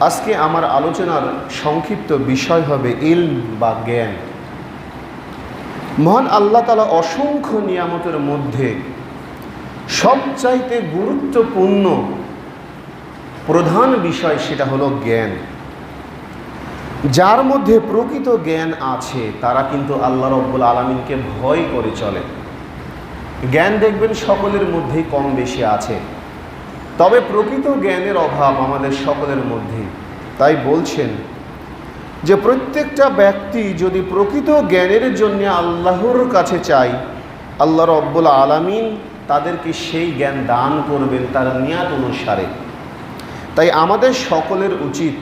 আজকে আমার আলোচনার সংক্ষিপ্ত বিষয় হবে ইল বা জ্ঞান। মহান আল্লাহ তালা অসংখ্য নিয়ামতের মধ্যে সবচাইতে গুরুত্বপূর্ণ প্রধান বিষয় সেটা হলো জ্ঞান। যার মধ্যে প্রকৃত জ্ঞান আছে, তারা কিন্তু আল্লাহ রব্বুল আলমিনকে ভয় করে চলে। জ্ঞান দেখবেন সকলের মধ্যেই কম বেশি আছে। তবে প্রকৃত জ্ঞানের অভাব আমাদের সকলের মধ্যে। তাই বলছেন যে প্রত্যেকটা ব্যক্তি যদি প্রকৃত জ্ঞানের জন্য আল্লাহর কাছে চাই আল্লাহ রব্বুল আলমিন তাদেরকে সেই জ্ঞান দান করবেন তার নিয়াত অনুসারে। তাই আমাদের সকলের উচিত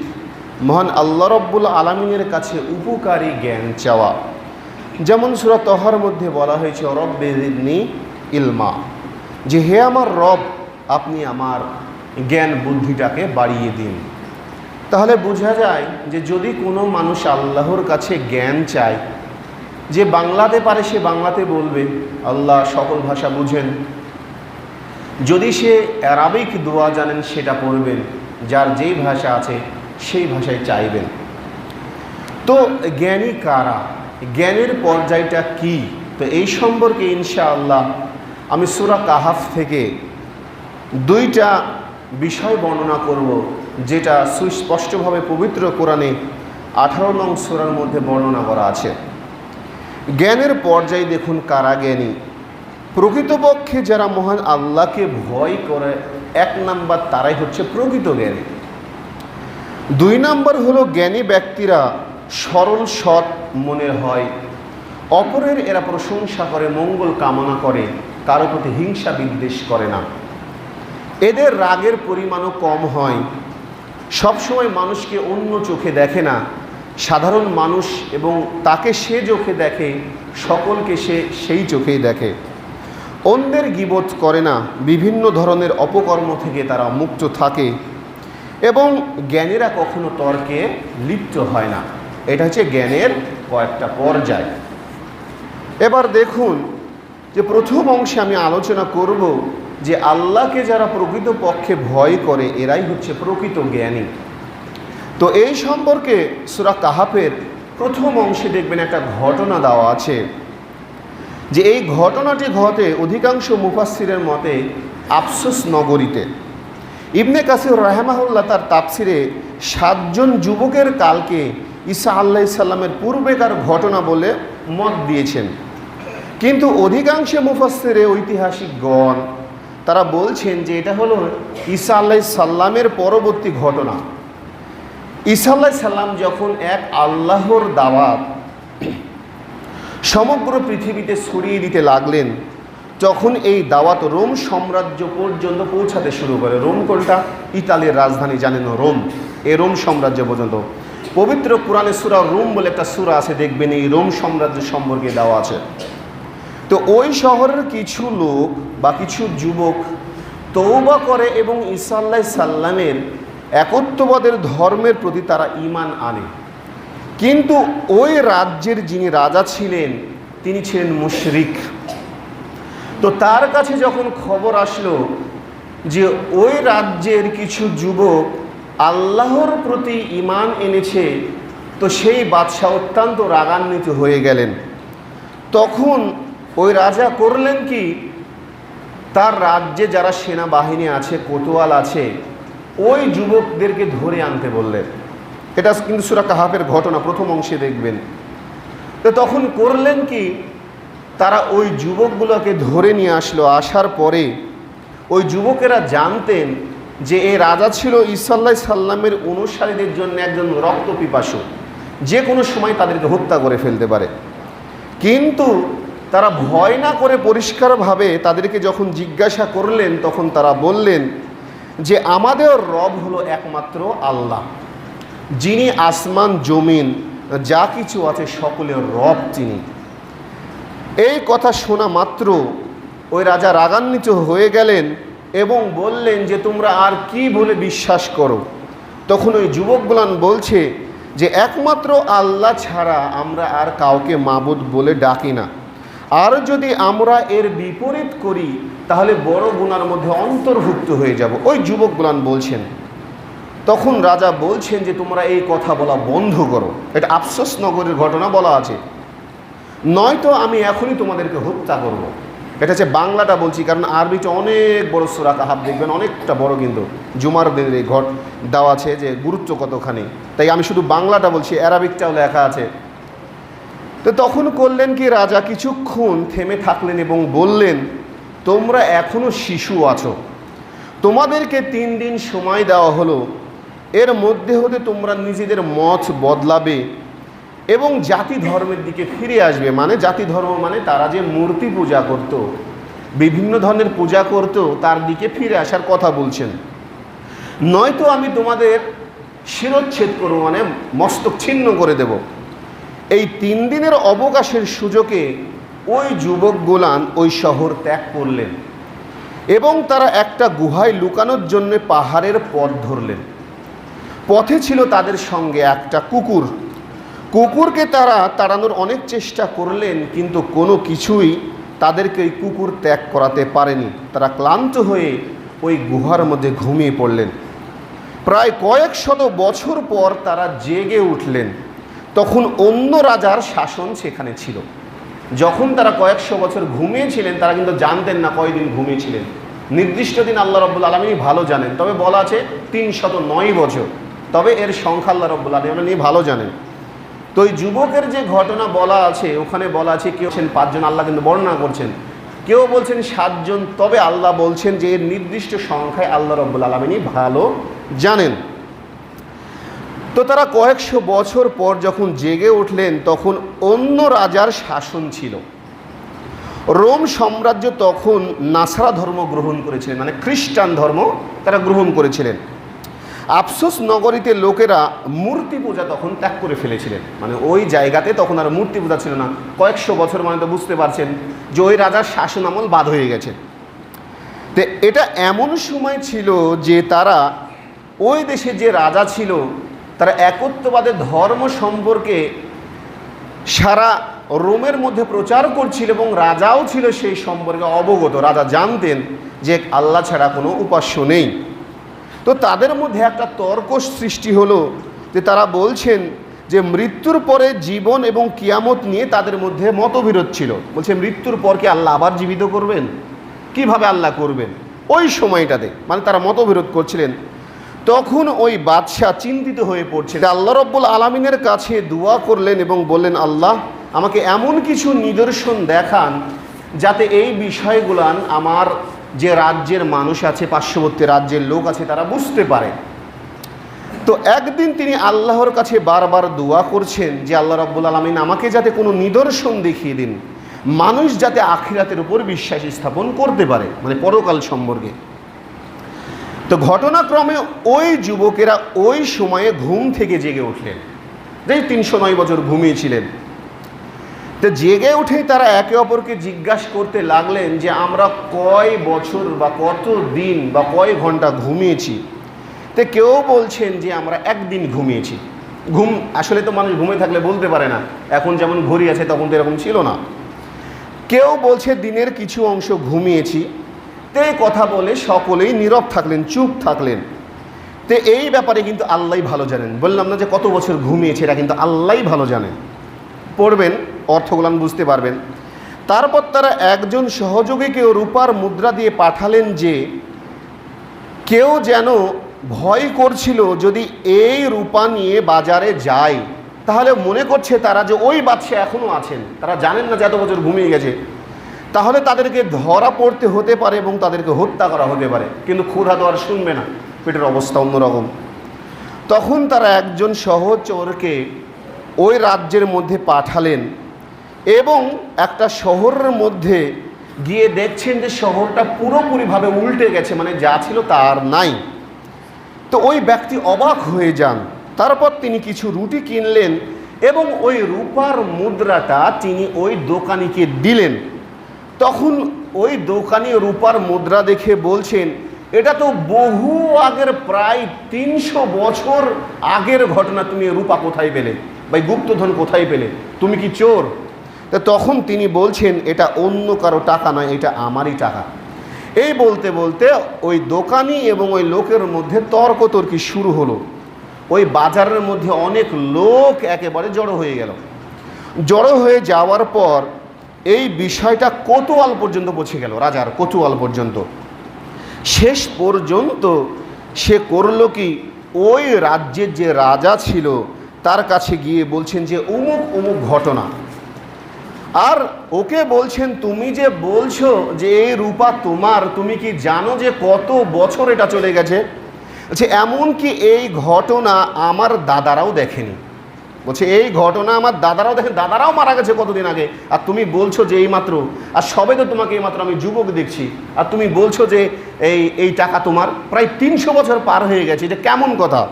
মহান আল্লাহ রব্বুল আলমিনের কাছে উপকারী জ্ঞান চাওয়া। যেমন সুরা তহার মধ্যে বলা হয়েছে রব্বেদিনী ইলমা। যে হে আমার রব আপনি আমার জ্ঞান বুদ্ধিটাকে বাড়িয়ে দিন। তাহলে বোঝা যায় যে যদি কোনো মানুষ আল্লাহর কাছে জ্ঞান চায়, যে বাংলাতে পারে সে বাংলাতে বলবে, আল্লাহ সকল ভাষা বুঝেন। যদি সে অ্যারাবিক দোয়া জানেন, সেটা পড়বেন, যার যেই ভাষা আছে, সেই ভাষায় চাইবেন। তো জ্ঞানী কারা? জ্ঞানের পর্যায়টা কি? তো এই সম্পর্কে ইনশাআল্লাহ আমি সুরা কাহাফ থেকে দুইটা বিষয় বর্ণনা করব, যেটা সুস্পষ্টভাবে পবিত্র কোরআনে আঠারো নং সুরার মধ্যে বর্ণনা করা আছে। জ্ঞানের পর্যায়ে দেখুন কারা জ্ঞানী। প্রকৃতপক্ষে যারা মহান আল্লাহকে ভয় করে, এক নাম্বার তারাই হচ্ছে প্রকৃত জ্ঞানী। দুই নাম্বার হলো জ্ঞানী ব্যক্তিরা সরল সৎ মনের হয়। অপরের এরা প্রশংসা করে, মঙ্গল কামনা করে, কারও প্রতি হিংসা বিদ্বেষ করে না। এদের রাগের পরিমাণও কম হয়। সবসময় মানুষকে অন্য চোখে দেখে না। সাধারণ মানুষ এবং তাকে সে চোখে দেখে, সকলকে সে সেই চোখেই দেখে। অন্যের গিবোধ করে না, বিভিন্ন ধরনের অপকর্ম থেকে তারা মুক্ত থাকে এবং জ্ঞানীরা কখনো তর্কে লিপ্ত হয় না। এটা হচ্ছে জ্ঞানের কয়েকটা পর্যায়। এবার দেখুন যে প্রথম অংশে আমি আলোচনা করব যে আল্লাহকে যারা প্রকৃত পক্ষে ভয় করে, এরাই হচ্ছে প্রকৃত জ্ঞানী। তো এই সম্পর্কে সুরা কাহাফের প্রথম অংশে দেখবেন একটা ঘটনা দেওয়া আছে, যে এই ঘটনাটি ঘটে অধিকাংশ মুফাসিরের মতে আফসোস নগরীতে। ইবনে কাসির রাহমাহুল্লাহ তার তাপসিরে সাতজন যুবকের কালকে ঈসা আল্লাহ সাল্লামের পূর্বেকার ঘটনা বলে মত দিয়েছেন। কিন্তু অধিকাংশ মুফাসিরে ঐতিহাসিকগণ তারা বলছেন যে এটা হলো ঈসা আল্লাহ সাল্লামের পরবর্তী ঘটনা। ঈসা আল্লাহ সাল্লাম যখন এক আল্লাহর দাওয়াত সমগ্র পৃথিবীতে ছড়িয়ে দিতে লাগলেন, তখন এই দাওয়াত রোম সাম্রাজ্য পর্যন্ত পৌঁছাতে শুরু করে। রোম কোনটা? ইতালির রাজধানী, জানেন রোম। এ রোম সাম্রাজ্য পর্যন্ত। পবিত্র কোরআনে সুরা রোম বলে একটা সুরা আছে, দেখবেন এই রোম সাম্রাজ্য সম্পর্কে দেওয়া আছে। তো ওই শহরের কিছু লোক বা কিছু যুবক তৌবা করে এবং ঈসা সাল্লামের একত্ববাদের ধর্মের প্রতি তারা ইমান আনে। কিন্তু ওই রাজ্যের যিনি রাজা ছিলেন, তিনি ছিলেন মুশরিক। তো তার কাছে যখন খবর আসলো যে ওই রাজ্যের কিছু যুবক আল্লাহর প্রতি ইমান এনেছে, তো সেই বাদশাহ অত্যন্ত রাগান্বিত হয়ে গেলেন। তখন ওই রাজা করলেন কি? তার রাজ্যে যারা সেনাবাহিনী আছে, কোতোয়াল আছে, ওই যুবকদেরকে ধরে আনতে বললেন। এটা কিন্তু সুরা কাহাফের ঘটনা, প্রথম অংশে দেখবেন। তো তখন করলেন কি? তারা ওই যুবকগুলোকে ধরে নিয়ে আসলো। আসার পরে ওই যুবকেরা জানতেন যে এ রাজা ছিল ইসাল্লাহ সাল্লামের অনুসারীদের জন্য একজন রক্ত পিপাসু। যে কোনো সময় তাদেরকে হত্যা করে ফেলতে পারে। কিন্তু তারা ভয় না করে পরিষ্কারভাবে তাদেরকে যখন জিজ্ঞাসা করলেন, তখন তারা বললেন যে, আমাদের রব হলো একমাত্র আল্লাহ। যিনি আসমান, জমিন, যা কিছু আছে সকলের রব তিনি। এই কথা শোনা মাত্র ওই রাজা রাগান্বিত হয়ে গেলেন এবং বললেন যে, তোমরা আর কি বলে বিশ্বাস করো? তখন ওই যুবকগুলান বলছে যে, একমাত্র আল্লাহ ছাড়া আমরা আর কাউকে মাবুদ বলে ডাকি না। আর যদি আমরা এর বিপরীত করি, তাহলে বড় গুণার মধ্যে অন্তর্ভুক্ত হয়ে যাব। ওই যুবক যুবকগুলান বলছেন, তখন রাজা বলছেন যে, তোমরা এই কথা বলা বন্ধ করো। এটা আফসোস নগরের ঘটনা বলা আছে। নয়তো আমি এখনই তোমাদেরকে হত্যা করব। এটা হচ্ছে বাংলাটা বলছি, কারণ আরবিটা অনেক বড় সুরা কাহাব দেখবেন, অনেকটা বড় কিন্তু জুমার দিনের এই ঘট দেওয়া আছে যে গুরুত্ব কতখানি। তাই আমি শুধু বাংলাটা বলছি, অ্যারাবিকটাও লেখা আছে। তো তখন করলেন কি, রাজা কিছুক্ষণ থেমে থাকলেন এবং বললেন, তোমরা এখনও শিশু আছো। তোমাদেরকে তিন দিন সময় দেওয়া হলো। এর মধ্যে হতে তোমরা নিজেদের মত বদলাবে এবং জাতি ধর্মের দিকে ফিরে আসবে। মানে জাতি ধর্ম মানে তারা যে মূর্তি পূজা করত, বিভিন্ন ধরনের পূজা করত, তার দিকে ফিরে আসার কথা বলছেন। নয়তো আমি তোমাদের শিরোচ্ছেদ করব মানে মস্তক ছিন্ন করে দেব। এই তিন দিনের অবকাশের সুযোগে ওই যুবক গোলান ওই শহর ত্যাগ করলেন এবং তারা একটা গুহায় লুকানোর জন্য পাহাড়ের পথ ধরলেন। পথে ছিল তাদের সঙ্গে একটা কুকুর। কুকুরকে তারা তাড়ানোর অনেক চেষ্টা করলেন, কিন্তু কোনো কিছুই তাদেরকে ওই কুকুর ত্যাগ করাতে পারেনি। তারা ক্লান্ত হয়ে ওই গুহার মধ্যে ঘুমিয়ে পড়লেন। প্রায় কয়েক শত বছর পর তারা জেগে উঠলেন। তখন অন্য রাজার শাসন সেখানে ছিল। যখন তারা কয়েকশো বছর ঘুমিয়েছিলেন, তারা কিন্তু জানতেন না কয়দিন ঘুমিয়েছিলেন। নির্দিষ্ট দিন আল্লাহ রব্বুল আলমিনী ভালো জানেন। তবে বলা আছে তিন শত নয় বছর। তবে এর সংখ্যা আল্লাহ রব্বুল আলমিনী ভালো জানেন। তো ওই যুবকের যে ঘটনা বলা আছে, ওখানে বলা আছে কেউ বলছেন পাঁচজন আল্লাহ কিন্তু বর্ণনা করছেন। কেউ বলছেন সাতজন, তবে আল্লাহ বলছেন যে এর নির্দিষ্ট সংখ্যায় আল্লাহ রব্বুল আলমিনী ভালো জানেন। তো তারা কয়েকশো বছর পর যখন জেগে উঠলেন, তখন অন্য রাজার শাসন ছিল। রোম সাম্রাজ্য তখন নাসারা ধর্ম গ্রহণ করেছিলেন মানে খ্রিস্টান ধর্ম তারা গ্রহণ করেছিলেন। আফসোস নগরীতে লোকেরা মূর্তি পূজা তখন ত্যাগ করে ফেলেছিলেন। মানে ওই জায়গাতে তখন আর মূর্তি পূজা ছিল না। কয়েকশো বছর মানে তো বুঝতে পারছেন যে ওই রাজার শাসন আমল বাদ হয়ে গেছে। তো এটা এমন সময় ছিল যে তারা ওই দেশে যে রাজা ছিল তারা একত্ববাদের ধর্ম সম্পর্কে সারা রোমের মধ্যে প্রচার করছিল এবং রাজাও ছিল সেই সম্পর্কে অবগত। রাজা জানতেন যে আল্লাহ ছাড়া কোনো উপাস্য নেই। তো তাদের মধ্যে একটা তর্ক সৃষ্টি হলো যে তারা বলছেন যে মৃত্যুর পরে জীবন এবং কিয়ামত নিয়ে তাদের মধ্যে মতবিরোধ ছিল। বলছে, মৃত্যুর পর কি আল্লাহ আবার জীবিত করবেন? কীভাবে আল্লাহ করবেন? ওই সময়টাতে মানে তারা মতবিরোধ করছিলেন। তখন ওই বাদশাহ চিন্তিত হয়ে পড়ছে। আল্লাহ রব্বুল আলমিনের কাছে দোয়া করলেন এবং বললেন, আল্লাহ, আমাকে এমন কিছু নিদর্শন দেখান যাতে এই বিষয়গুলান আমার যে রাজ্যের মানুষ আছে, পার্শ্ববর্তী রাজ্যের লোক আছে, তারা বুঝতে পারে। তো একদিন তিনি আল্লাহর কাছে বারবার দোয়া করছেন যে, আল্লাহ রব্বুল আলমিন, আমাকে যাতে কোনো নিদর্শন দেখিয়ে দিন। মানুষ যাতে আখিরাতের উপর বিশ্বাস স্থাপন করতে পারে। মানে পরকাল সম্পর্কে। তো ঘটনাক্রমে ওই যুবকেরা ওই সময়ে ঘুম থেকে জেগে উঠলেন। যে তিনশো নয় বছর ঘুমিয়েছিলেন। তো জেগে উঠে তারা একে অপরকে জিজ্ঞাসা করতে লাগলেন যে, আমরা কয় বছর বা কত দিন বা কয় ঘণ্টা ঘুমিয়েছি? তো কেউ বলছেন যে, আমরা একদিন ঘুমিয়েছি। ঘুম, আসলে তো মানুষ ঘুমে থাকলে বলতে পারে না। এখন যেমন ঘড়ি আছে, তখন তো এরকম ছিল না। কেউ বলছে, দিনের কিছু অংশ ঘুমিয়েছি। তে কথা বলে সকলেই নীরব থাকলেন, চুপ থাকলেন। তে এই ব্যাপারে কিন্তু আল্লাহ ভালো জানেন। বললাম না যে কত বছর ঘুমিয়েছে, এটা কিন্তু আল্লাহ ভালো জানেন পড়বেন অর্থগুলান বুঝতে পারবেন। তারপর তারা একজন সহযোগীকে রূপার মুদ্রা দিয়ে পাঠালেন যে, কেউ যেন ভয় করছিল যদি এই রূপা নিয়ে বাজারে যায়। তাহলে মনে করছে তারা যে ওই বাদশা এখনও আছেন। তারা জানেন না যে এত বছর ঘুমিয়ে গেছে। তাহলে তাদেরকে ধরা পড়তে হতে পারে এবং তাদেরকে হত্যা করা হতে পারে। কিন্তু ক্ষুধা তো আর শুনবে না। পেটের অবস্থা অন্যরকম। তখন তারা একজন সহচরকে ওই রাজ্যের মধ্যে পাঠালেন এবং একটা শহরের মধ্যে গিয়ে দেখছেন যে শহরটা পুরোপুরিভাবে উল্টে গেছে মানে যা ছিল তার নাই। তো ওই ব্যক্তি অবাক হয়ে যান। তারপর তিনি কিছু রুটি কিনলেন এবং ওই রূপার মুদ্রাটা তিনি ওই দোকানিকে দিলেন। তখন ওই দোকানি রূপার মুদ্রা দেখে বলছেন, এটা তো বহু আগের, প্রায় তিনশো বছর আগের ঘটনা। তুমি রূপা কোথায় পেলে? বা গুপ্তধন কোথায় পেলে? তুমি কি চোর? তা তখন তিনি বলছেন, এটা অন্য কারও টাকা নয়, এটা আমারই টাকা। এই বলতে বলতে ওই দোকানি এবং ওই লোকের মধ্যে তর্কতর্কি শুরু হলো। ওই বাজারের মধ্যে অনেক লোক একেবারে জড়ো হয়ে গেল। জড়ো হয়ে যাওয়ার পর এই বিষয়টা কোতোয়াল পর্যন্ত পৌঁছে গেল রাজার কোতোয়াল পর্যন্ত। শেষ পর্যন্ত সে করল কি, ওই রাজ্যের যে রাজা ছিল, তার কাছে গিয়ে বলছেন যে অমুক অমুক ঘটনা। আর ওকে বলছেন, তুমি যে বলছো যে এই রূপা তোমার, তুমি কি জানো যে কত বছর এটা চলে গেছে? এমন কি এই ঘটনা আমার দাদারাও দেখেনি। বলছে, এই ঘটনা আমার দাদারাও দেখেন, দাদারাও মারা গেছে কতদিন আগে। আর তুমি বলছো যে এই মাত্র আর সবে তো তোমাকে এই মাত্র আমি যুবক দেখছি। আর তুমি বলছো যে এই এই টাকা তোমার প্রায় তিনশো বছর পার হয়ে গেছে। এটা কেমন কথা?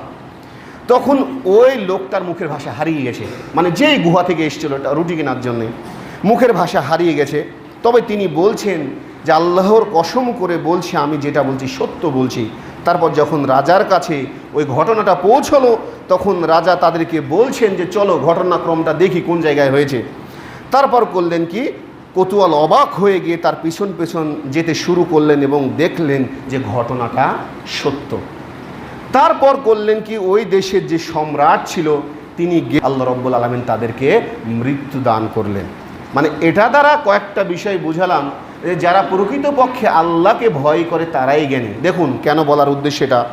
তখন ওই লোকটার মুখের ভাষা হারিয়ে গেছে। মানে যেই গুহা থেকে এসেছিল রুটি কেনার জন্যে, মুখের ভাষা হারিয়ে গেছে। তবে তিনি বলছেন যে, আল্লাহর কসম করে বলছি, আমি যেটা বলছি সত্য বলছি। তারপর যখন রাজার কাছে ওই ঘটনাটা পৌঁছলো, তখন রাজা তাদেরকে বলছেন যে, চলো ঘটনাক্রমটা দেখি কোন জায়গায় হয়েছে। তারপর করলেন কি? কতুয়াল অবাক হয়ে গিয়ে তার পিছন পেছন যেতে শুরু করলেন এবং দেখলেন যে ঘটনাটা সত্য। তারপর করলেন কি? ওই দেশের যে সম্রাট ছিল, তিনি আল্লাহ রব্বুল আলমিন তাদেরকে মৃত্যু দান করলেন। মানে এটা দ্বারা কয়েকটা বিষয় বুঝালাম। যে যারা প্রকৃতপক্ষে আল্লাহকে ভয় করে তারাই জ্ঞানী। দেখুন কেন বলার উদ্দেশ্য এটা।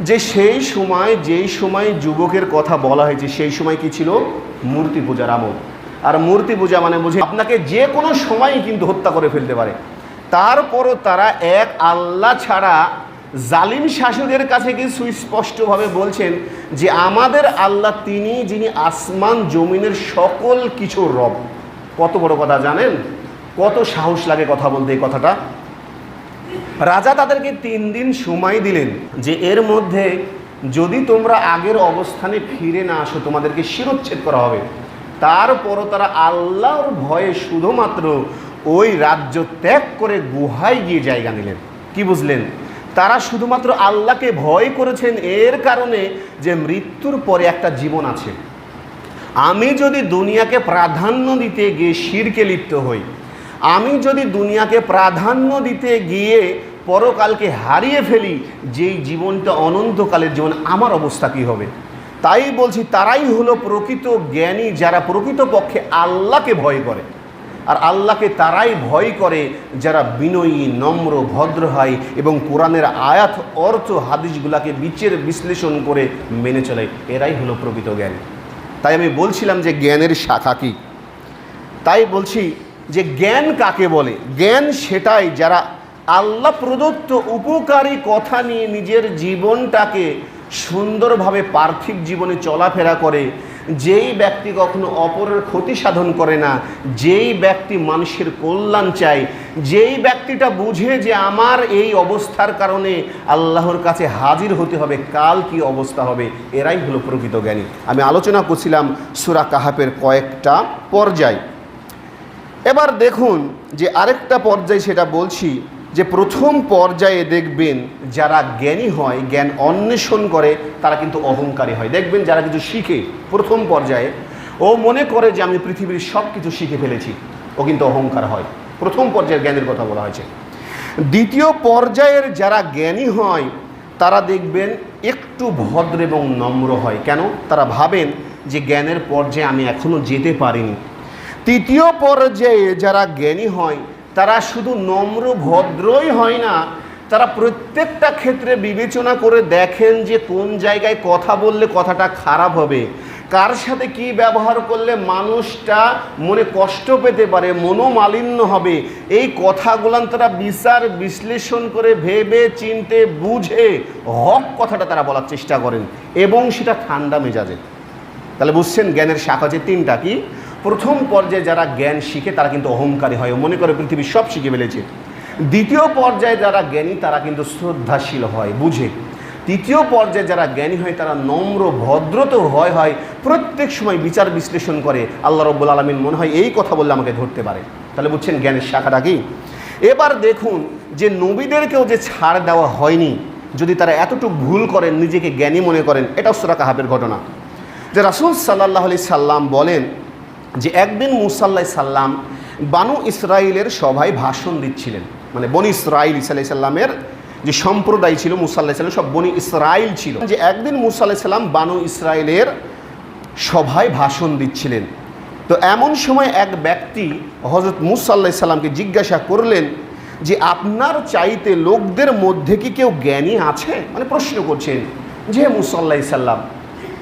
যে সেই সময়, যেই সময় যুবকের কথা বলা হয়েছে, সেই সময় কি ছিল? মূর্তি পূজার আমল। আর মূর্তি পূজা মানে বুঝে আপনাকে যে কোনো সময়ই কিন্তু হত্যা করে ফেলতে পারে। তারপরও তারা এক আল্লাহ ছাড়া জালিম শাসকের কাছে কি সুস্পষ্টভাবে বলছেন যে আমাদের আল্লাহ তিনি, যিনি আসমান, জমিনের সকল কিছুর রব। কত বড় কথা জানেন? কত সাহস লাগে কথা বলতে এই কথাটা? রাজা তাদেরকে তিন দিন সময় দিলেন যে এর মধ্যে যদি তোমরা আগের অবস্থানে ফিরে না আসো, তোমাদেরকে শিরোচ্ছেদ করা হবে। তারপরও তারা আল্লাহর ভয়ে শুধুমাত্র ওই রাজ্য ত্যাগ করে গুহায় গিয়ে জায়গা নিলেন। কি বুঝলেন? তারা শুধুমাত্র আল্লাহকে ভয় করেছেন এর কারণে যে মৃত্যুর পরে একটা জীবন আছে। আমি যদি দুনিয়াকে প্রাধান্য দিতে গিয়ে শিরকে লিপ্ত হই আমি যদি দুনিয়াকে প্রাধান্য দিতে গিয়ে পরকালকে হারিয়ে ফেলি, যেই জীবনটা অনন্তকালের জীবন, আমার অবস্থা কী হবে? তাই বলছি, তারাই হলো প্রকৃত জ্ঞানী যারা প্রকৃতপক্ষে আল্লাহকে ভয় করে। আর আল্লাহকে তারাই ভয় করে যারা বিনয়ী, নম্র ভদ্র হয় এবং কোরআনের আয়াত, অর্থ, হাদিসগুলাকে বিচের, বিশ্লেষণ করে মেনে চলে। এরাই হলো প্রকৃত জ্ঞানী। তাই আমি বলছিলাম যে জ্ঞানের শাখা কী? তাই বলছি যে জ্ঞান কাকে বলে? জ্ঞান সেটাই যারা আল্লাহ প্রদত্ত উপকারী কথা নিয়ে নিজের জীবনটাকে সুন্দরভাবে পার্থিব জীবনে চলাফেরা করে, যেই ব্যক্তি কখনো অপরের ক্ষতি সাধন করে না, যেই ব্যক্তি মানুষের কল্যাণ চায়, যেই ব্যক্তিটা বুঝে যে আমার এই অবস্থার কারণে আল্লাহর কাছে হাজির হতে হবে, কাল কি অবস্থা হবে, এরাই হলো প্রকৃত জ্ঞানী। আমি আলোচনা করছিলাম সুরা কাহাপের কয়েকটা পর্যায়। এবার দেখুন যে আরেকটা পর্যায়ে সেটা বলছি যে প্রথম পর্যায়ে দেখবেন যারা জ্ঞানী হয়, জ্ঞান অন্বেষণ করে, তারা কিন্তু অহংকারী হয়। দেখবেন যারা কিছু শিখে প্রথম পর্যায়ে, ও মনে করে যে আমি পৃথিবীর সব কিছু শিখে ফেলেছি, ও কিন্তু অহংকার হয়। প্রথম পর্যায়ের জ্ঞানের কথা বলা হয়েছে। দ্বিতীয় পর্যায়ের যারা জ্ঞানী হয়, তারা দেখবেন একটু ভদ্র এবং নম্র হয়। কেন? তারা ভাবেন যে জ্ঞানের পর্যায়ে আমি এখনও যেতে পারিনি। তৃতীয় পর্যায়ে যারা জ্ঞানী হয়, তারা শুধু নম্র ভদ্রই হয় না, তারা প্রত্যেকটা ক্ষেত্রে বিবেচনা করে দেখেন যে কোন জায়গায় কথা বললে কথাটা খারাপ হবে। কার সাথে কি ব্যবহার করলে মানুষটা মনে কষ্ট পেতে পারে, মনোমালিন্য হবে, এই কথাগুলান তারা বিচার, বিশ্লেষণ করে ভেবে, চিনতে, বুঝে, হক কথাটা তারা বলার চেষ্টা করেন এবং সেটা ঠান্ডা মেজাজে। তাহলে বুঝছেন জ্ঞানের শাখা যে তিনটা কি? প্রথম পর্যায়ে যারা জ্ঞান শিখে, তারা কিন্তু অহংকারী হয়। মনে করে পৃথিবীর সব শিখে ফেলেছে। দ্বিতীয় পর্যায়ে যারা জ্ঞানী, তারা কিন্তু শ্রদ্ধাশীল হয়, বুঝে। তৃতীয় পর্যায়ে যারা জ্ঞানী হয়, তারা নম্র ভদ্র তো হয় হয়। প্রত্যেক সময় বিচার বিশ্লেষণ করে। আল্লাহ রব্বুল আলমিন মনে হয় এই কথা বললে আমাকে ধরতে পারে। তাহলে বুঝছেন জ্ঞানের শাখাটা কি? এবার দেখুন যে নবীদেরকেও যে ছাড় দেওয়া হয়নি, যদি তারা এতটুকু ভুল করেন, নিজেকে জ্ঞানী মনে করেন, এটাও সুরা কাহাবের ঘটনা। যে রাসুল সাল্লাহ আলি সাল্লাম বলেন যে একদিন মুসাল্লাহ সাল্লাম বানু ইসরায়েলের সভায় ভাষণ দিচ্ছিলেন। মানে বনি ইসরাইল ইসা সাল্লামের যে সম্প্রদায় ছিল মুসা আল্লাহ সাল্লাম সব বনি ইসরাইল ছিল। যে একদিন মুসা আল্লাহ সাল্লাম বানু ইসরায়েলের সভায় ভাষণ দিচ্ছিলেন। তো এমন সময় এক ব্যক্তি হজরত মুসা আল্লাহ সাল্লামকে জিজ্ঞাসা করলেন যে, আপনার চাইতে লোকদের মধ্যে কি কেউ জ্ঞানী আছে? মানে প্রশ্ন করছেন, যে মুসা আল্লাহ সাল্লাম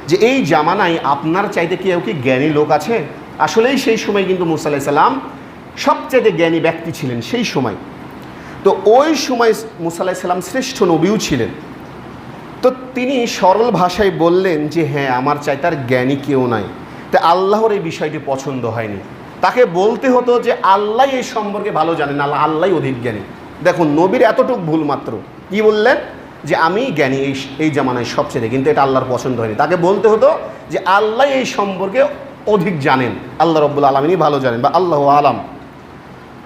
যে এই জামানায় আপনার চাইতে কেউ কি জ্ঞানী লোক আছে? আসলেই সেই সময় কিন্তু মুসা আল্লাহ সাল্লাম সবচেয়ে জ্ঞানী ব্যক্তি ছিলেন, সেই সময়। তো ওই সময় মুসা আল্লাহ সাল্লাম শ্রেষ্ঠ নবীও ছিলেন। তো তিনি সরল ভাষায় বললেন যে হ্যাঁ আমার চাই তার জ্ঞানী কেউ নাই। তা আল্লাহর এই বিষয়টি পছন্দ হয়নি। তাকে বলতে হতো যে, আল্লাহ এই সম্পর্কে ভালো জানেন, আল্লাহ আল্লাহ অধিক জ্ঞানী। দেখুন, নবীর এতটুক ভুল মাত্র। কি বললেন? যে, আমি জ্ঞানী এই এই জামানায় সবচেয়ে, কিন্তু এটা আল্লাহর পছন্দ হয়নি। তাকে বলতে হতো যে, আল্লাহ এই সম্পর্কে অধিক জানেন। আল্লাহ রব্বুল আলমিনই ভালো জানেন বা আল্লাহ আলাম।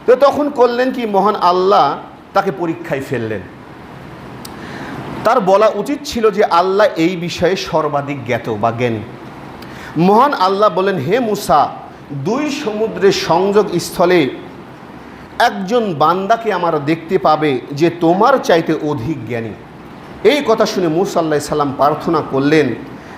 তো তখন করলেন কি? মহান আল্লাহ তাকে পরীক্ষায় ফেললেন। তার বলা উচিত ছিল যে আল্লাহ এই বিষয়ে সর্বাধিক জ্ঞাত বা জ্ঞানী। মহান আল্লাহ বলেন হে মুসা, দুই সমুদ্রের সংযোগ স্থলে একজন বান্দাকে আমার দেখতে পাবে যে তোমার চাইতে অধিক জ্ঞানী। এই কথা শুনে মুসা আল্লাহ সাল্লাম প্রার্থনা করলেন।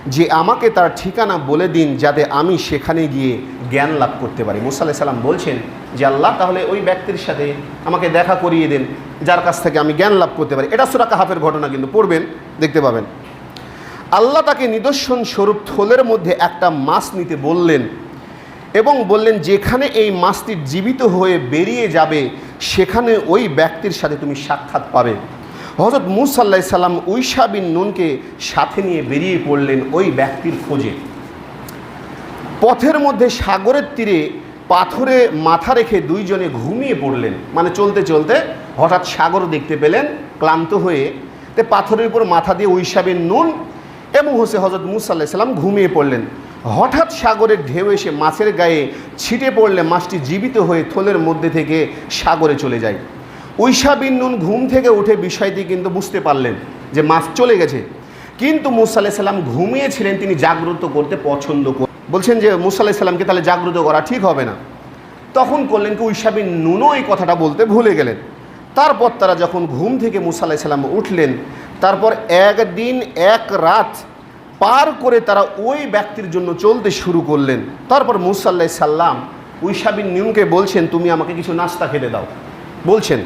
যে আমাকে তার ঠিকানা বলে দিন যাতে আমি সেখানে গিয়ে জ্ঞান লাভ করতে পারি। মুসা আল্লাহ সাল্লাম বলছেন যে, আল্লাহ, তাহলে ওই ব্যক্তির সাথে আমাকে দেখা করিয়ে দেন, যার কাছ থেকে আমি জ্ঞান লাভ করতে পারি। এটা সুরা কাহাফের ঘটনা কিন্তু পড়বেন, দেখতে পাবেন। আল্লাহ তাকে নিদর্শন স্বরূপ থলের মধ্যে একটা মাছ নিতে বললেন এবং বললেন, যেখানে এই মাছটি জীবিত হয়ে বেরিয়ে যাবে, সেখানে ওই ব্যক্তির সাথে তুমি সাক্ষাৎ পাবে। হজরত মুসাল্লাহ সাল্লাম উইসা বিন নুনকে সাথে নিয়ে বেরিয়ে পড়লেন ওই ব্যক্তির খোঁজে। পথের মধ্যে সাগরের তীরে পাথরে মাথা রেখে দুইজনে ঘুমিয়ে পড়লেন। মানে চলতে চলতে হঠাৎ সাগর দেখতে পেলেন, ক্লান্ত হয়ে। তে পাথরের উপর মাথা দিয়ে উইসাবেন নুন এবং হোসে হজরত মুসাল্লাহ সাল্লাম ঘুমিয়ে পড়লেন। হঠাৎ সাগরের ঢেউ এসে মাছের গায়ে ছিটে পড়লে মাছটি জীবিত হয়ে থলের মধ্যে থেকে সাগরে চলে যায়। উইসা বিন নুন ঘুম থেকে উঠে বিষয়টি কিন্তু বুঝতে পারলেন যে মাছ চলে গেছে। কিন্তু মুসা সাল্লাম ঘুমিয়েছিলেন, তিনি জাগ্রত করতে পছন্দ কর বলছেন যে মুসা সাল্লামকে তাহলে জাগ্রত করা ঠিক হবে না। তখন করলেন কি উইসা বিন নুনও এই কথাটা বলতে ভুলে গেলেন। তারপর তারা যখন ঘুম থেকে মুসা সাল্লাম উঠলেন, তারপর একদিন, এক রাত পার করে তারা ওই ব্যক্তির জন্য চলতে শুরু করলেন। তারপর মুসা আল্লাহ সাল্লাম উইসা বিন নুনকে বলছেন, তুমি আমাকে কিছু নাস্তা খেতে দাও। বলছেন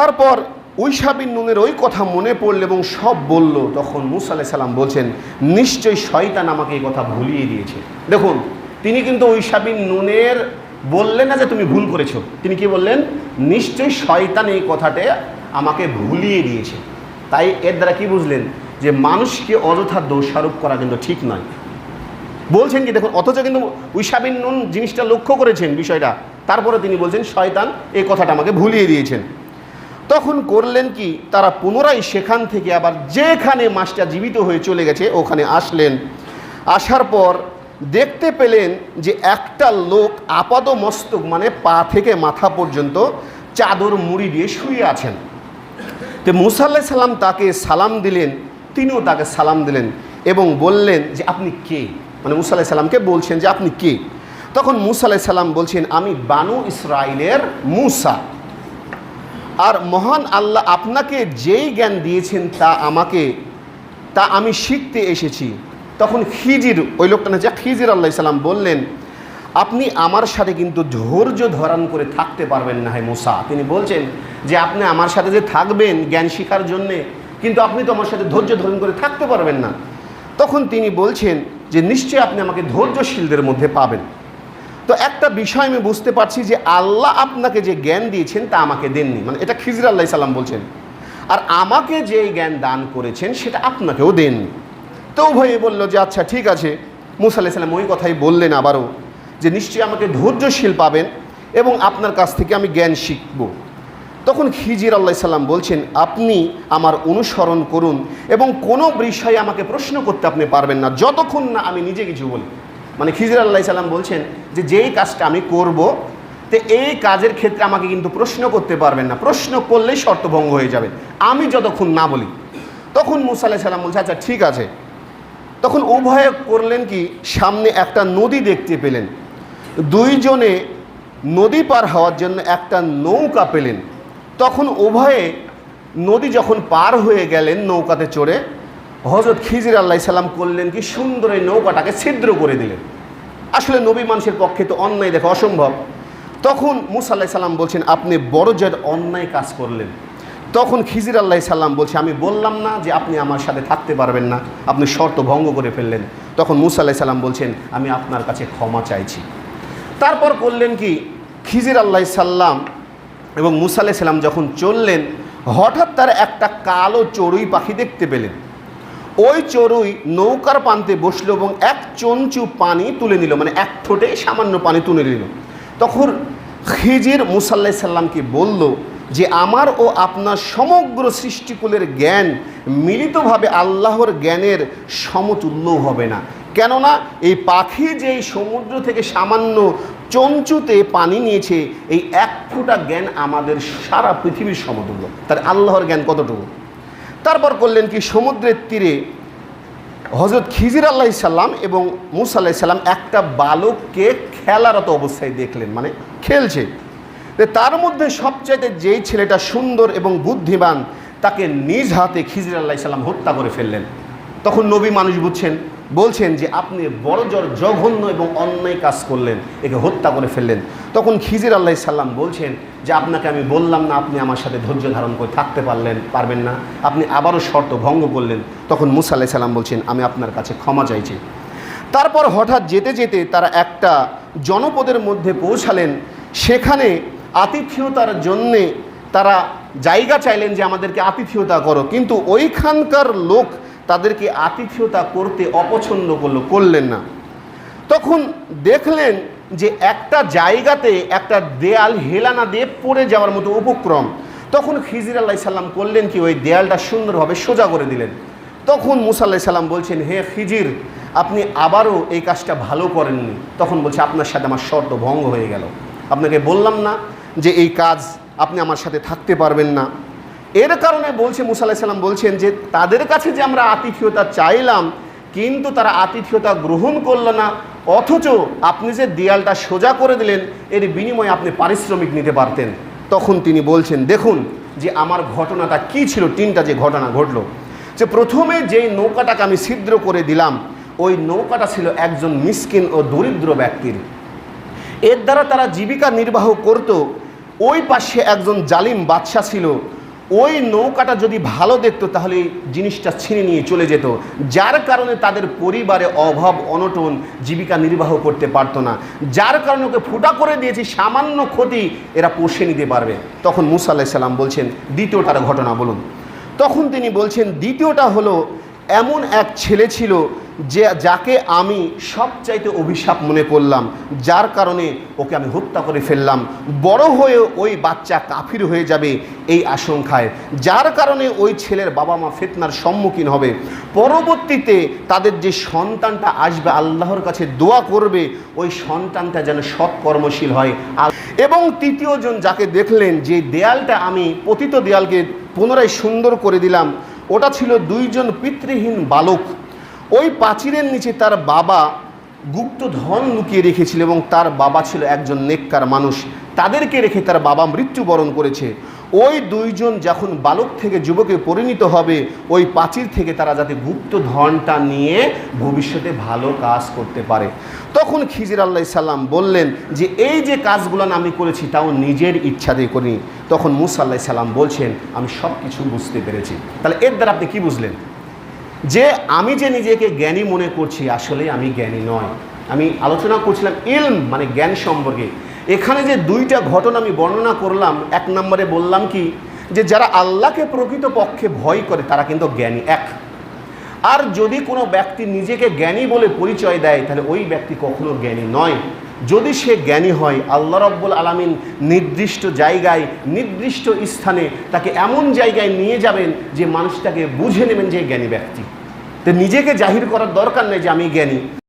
তারপর উইসাবিন নুনের ওই কথা মনে পড়ল এবং সব বলল, তখন মুসা আলাহ সাল্লাম বলছেন, নিশ্চয়ই শয়তান আমাকে এই কথা ভুলিয়ে দিয়েছে। দেখুন, তিনি কিন্তু উইসাবিন নুনের বললেন না যে তুমি ভুল করেছ। তিনি কি বললেন? নিশ্চয়ই শয়তান এই কথাটা আমাকে ভুলিয়ে দিয়েছে। তাই এর দ্বারা কি বুঝলেন? যে মানুষকে অযথা দোষারোপ করা কিন্তু ঠিক নয়। বলছেন কি, দেখুন, অথচ কিন্তু উইসাবিন নুন জিনিসটা লক্ষ্য করেছেন বিষয়টা। তারপরে তিনি বলছেন, শয়তান এই কথাটা আমাকে ভুলিয়ে দিয়েছেন। তখন করলেন কি? তারা পুনরায় সেখান থেকে আবার যেখানে মাছটা জীবিত হয়ে চলে গেছে, ওখানে আসলেন। আসার পর দেখতে পেলেন যে একটা লোক আপাদ মস্তক মানে পা থেকে মাথা পর্যন্ত চাদর মুড়ি দিয়ে শুয়ে আছেন। তো মুসাল্লাহ সাল্লাম তাকে সালাম দিলেন, তিনিও তাকে সালাম দিলেন এবং বললেন যে, আপনি কে? মানে মুসা আলাহি সাল্লামকে বলছেন যে, আপনি কে? তখন মুসা আলাহি সাল্লাম বলছেন, আমি বানু ইসরায়েলের মুসা। আর মহান আল্লাহ আপনাকে যেই জ্ঞান দিয়েছেন তা আমাকে, তা আমি শিখতে এসেছি। তখন খিজির, ওই লোকটা না যা খিজির আল্লাহ সাল্লাম বললেন, আপনি আমার সাথে কিন্তু ধৈর্য ধারণ করে থাকতে পারবেন না হে মুসা। তিনি বলছেন যে, আপনি আমার সাথে যে থাকবেন জ্ঞান শিখার জন্যে, কিন্তু আপনি তো আমার সাথে ধৈর্য ধারণ করে থাকতে পারবেন না। তখন তিনি বলছেন যে, নিশ্চয়ই আপনি আমাকে ধৈর্যশীলদের মধ্যে পাবেন। তো একটা বিষয় আমি বুঝতে পারছি যে আল্লাহ আপনাকে যে জ্ঞান দিয়েছেন তা আমাকে দেননি। মানে এটা খিজির আল্লাহ সাল্লাম বলছেন। আর আমাকে যে জ্ঞান দান করেছেন সেটা আপনাকেও দেননি। তো উভয়ে বলল যে আচ্ছা ঠিক আছে। মুসা আল্লাহ সাল্লাম ওই কথাই বললেন আবারও যে, নিশ্চয়ই আমাকে ধৈর্যশীল পাবেন এবং আপনার কাছ থেকে আমি জ্ঞান শিখব। তখন খিজির আল্লাহ সাল্লাম বলছেন, আপনি আমার অনুসরণ করুন এবং কোনো বিষয়ে আমাকে প্রশ্ন করতে আপনি পারবেন না। যতক্ষণ না আমি নিজে কিছু বলি। মানে খিজির আল্লাহ সাল্লাম বলছেন যে যেই কাজটা আমি করব, তো এই কাজের ক্ষেত্রে আমাকে কিন্তু প্রশ্ন করতে পারবেন না। প্রশ্ন করলেই শর্তভঙ্গ হয়ে যাবে। আমি যতক্ষণ না বলি, তখন মুসা আলাহ সাল্লাম বলছে আচ্ছা ঠিক আছে। তখন উভয়ে করলেন কি? সামনে একটা নদী দেখতে পেলেন। দুইজনে নদী পার হওয়ার জন্য একটা নৌকা পেলেন। তখন উভয়ে নদী যখন পার হয়ে গেলেন নৌকাতে চড়ে হজরত খিজির আল্লাহ সাল্লাম করলেন কি? সুন্দর এই নৌকাটাকে ছিদ্র করে দিলেন। আসলে নবী মানুষের পক্ষে তো অন্যায় দেখা অসম্ভব। তখন মুসা আল্লাহ সাল্লাম বলছেন, আপনি বড় জয়ের অন্যায় কাজ করলেন। তখন খিজির আল্লাহ সাল্লাম বলছে, আমি বললাম না যে আপনি আমার সাথে থাকতে পারবেন না। আপনি শর্ত ভঙ্গ করে ফেললেন। তখন মুসা আল্লাহ সাল্লাম বলছেন, আমি আপনার কাছে ক্ষমা চাইছি। তারপর করলেন কি? খিজির আল্লাহ সাল্লাম এবং মুসা আল্লাহ সাল্লাম যখন চললেন, হঠাৎ তার একটা কালো চড়ুই পাখি দেখতে পেলেন। ওই চড়ুই নৌকার পান্তে বসল এবং এক চঞ্চু পানি তুলে নিল মানে এক ঠোঁটে সামান্য পানি তুলে নিল। তখন খিজির মুসাল্লাহ সাল্লামকে বলল যে, আমার ও আপনার সমগ্র সৃষ্টিকুলের জ্ঞান মিলিতভাবে আল্লাহর জ্ঞানের সমতুল্য হবে না। কেননা এই পাখি যে সমুদ্র থেকে সামান্য চঞ্চুতে পানি নিয়েছে, এই এক ফোঁটা জ্ঞান আমাদের সারা পৃথিবীর সমতুল্য। তার আল্লাহর জ্ঞান কতটুকু? তারপর করলেন কি, সমুদ্রের তীরে হজরত খিজির আল্লাহ সাল্লাম এবং মুসা আল্লাহ সাল্লাম একটা বালককে খেলারত অবস্থায় দেখলেন মানে খেলছে। তার মধ্যে সবচাইতে যেই ছেলেটা সুন্দর এবং বুদ্ধিমান, তাকে নিজ হাতে খিজির আল্লাহ সাল্লাম হত্যা করে ফেললেন। তখন নবী মানুষ বুঝছেন, বলছেন যে আপনি বড় জঘন্য এবং অন্যায় কাজ করলেন, একে হত্যা করে ফেললেন। তখন খিজির আল্লাহ সাল্লাম বলছেন যে আপনাকে আমি বললাম না, আপনি আমার সাথে ধৈর্য ধারণ করে থাকতে পারলেন, পারবেন না। আপনি আবারও শর্ত ভঙ্গ করলেন। তখন মুসা আল্লাহ সাল্লাম বলছেন, আমি আপনার কাছে ক্ষমা চাইছি। তারপর হঠাৎ যেতে যেতে তারা একটা জনপদের মধ্যে পৌঁছালেন। সেখানে আতিথেয়তার জন্যে তারা জায়গা চাইলেন যে আমাদেরকে আতিথেয়তা করো। কিন্তু ওইখানকার লোক তাদেরকে আতিথেয়তা করতে অপছন্দ করল, করলেন না। তখন দেখলেন যে একটা জায়গাতে একটা দেয়াল হেলানা দিয়ে পড়ে যাওয়ার মতো উপক্রম। তখন খিজির আল্লাহ সাল্লাম করলেন কি, ওই দেয়ালটা সুন্দরভাবে সোজা করে দিলেন। তখন মুসা আল্লাহ সাল্লাম বলছেন, হে খিজির, আপনি আবারও এই কাজটা ভালো করেননি। তখন বলছে, আপনার সাথে আমার শর্ত ভঙ্গ হয়ে গেল। আপনাকে বললাম না যে এই কাজ আপনি আমার সাথে থাকতে পারবেন না। এর কারণে বলছে, মুসা আল্লাহ সাল্লাম বলছেন যে, তাদের কাছে যে আমরা আতিথেয়তা চাইলাম, কিন্তু তারা আতিথেয়তা গ্রহণ করল না। অথচ আপনি যে দেয়ালটা সোজা করে দিলেন, এর বিনিময়ে আপনি পারিশ্রমিক নিতে পারতেন। তখন তিনি বলছেন, দেখুন যে আমার ঘটনাটা কি ছিল, তিনটা যে ঘটনা ঘটলো। যে প্রথমে যেই নৌকাটাকে আমি ছিদ্র করে দিলাম, ওই নৌকাটা ছিল একজন মিসকিন ও দরিদ্র ব্যক্তির। এর দ্বারা তারা জীবিকা নির্বাহ করত। ওই পাশে একজন জালিম বাদশা ছিল ওই নৌকাটা যদি ভালো দেখতো, তাহলে এই জিনিসটা ছিনে নিয়ে চলে যেত। যার কারণে তাদের পরিবারে অভাব, অনটন, জীবিকা নির্বাহ করতে পারতো না। যার কারণে ওকে ফুটা করে দিয়েছি, সামান্য ক্ষতি এরা পোষে নিতে পারবে। তখন মুসা আল্লাসাল্লাম বলছেন দ্বিতীয়টার ঘটনা, বলুন। তখন তিনি বলছেন, দ্বিতীয়টা হলো, এমন এক ছেলে ছিল যে, যাকে আমি সবচাইতে অভিশাপ মনে করলাম, যার কারণে ওকে আমি হত্যা করে ফেললাম, বড় হয়ে ওই বাচ্চা কাফির হয়ে যাবে এই আশঙ্কায়। যার কারণে ওই ছেলের বাবা মা ফেতনার সম্মুখীন হবে। পরবর্তীতে তাদের যে সন্তানটা আসবে, আল্লাহর কাছে দোয়া করবে, ওই সন্তানটা যেন সৎকর্মশীল হয়। এবং তৃতীয়জন যাকে দেখলেন, যে দেয়ালটা আমি পতিত দেয়ালকে পুনরায় সুন্দর করে দিলাম, ওটা ছিল দুইজন পিতৃহীন বালক। ওই প্রাচীরের নিচে তার বাবা গুপ্ত ধন লুকিয়ে রেখেছিল এবং তার বাবা ছিল একজন নেককার মানুষ। তাদেরকে রেখে তার বাবা মৃত্যুবরণ করেছে। ওই দুইজন যখন বালক থেকে যুবকে পরিণত হবে, ওই প্রাচীর থেকে তারা যাতে গুপ্ত ধনটা নিয়ে ভবিষ্যতে ভালো কাজ করতে পারে। তখন খিজির আল্লাহ সাল্লাম বললেন যে, এই যে কাজগুলো আমি করেছি, তাও নিজের ইচ্ছাতেই করিনি। তখন মুসা আল্লাহ সাল্লাম বলছেন, আমি সব কিছু বুঝতে পেরেছি। তাহলে এর দ্বারা আপনি কি বুঝলেন? যে আমি যে নিজেকে জ্ঞানী মনে করছি আসলে আমি জ্ঞানী নয়। আমি আলোচনা করছিলাম ইলম মানে জ্ঞান সম্পর্কে। এখানে যে দুইটা ঘটনা আমি বর্ণনা করলাম, এক নম্বরে বললাম কি, যে যারা আল্লাহকে প্রকৃত পক্ষে ভয় করে, তারা কিন্তু জ্ঞানী এক। আর যদি কোনো ব্যক্তি নিজেকে জ্ঞানী বলে পরিচয় দেয়, তাহলে ওই ব্যক্তি কখনো জ্ঞানী নয়। যদি সে জ্ঞানী হয়, আল্লাহ রব্বুল আলমিন নির্দিষ্ট জায়গায়, নির্দিষ্ট স্থানে তাকে এমন জায়গায় নিয়ে যাবেন যে মানুষ তাকে বুঝে নেবেন যে জ্ঞানী ব্যক্তি। তো নিজেকে জাহির করার দরকার নেই যে আমি জ্ঞানী।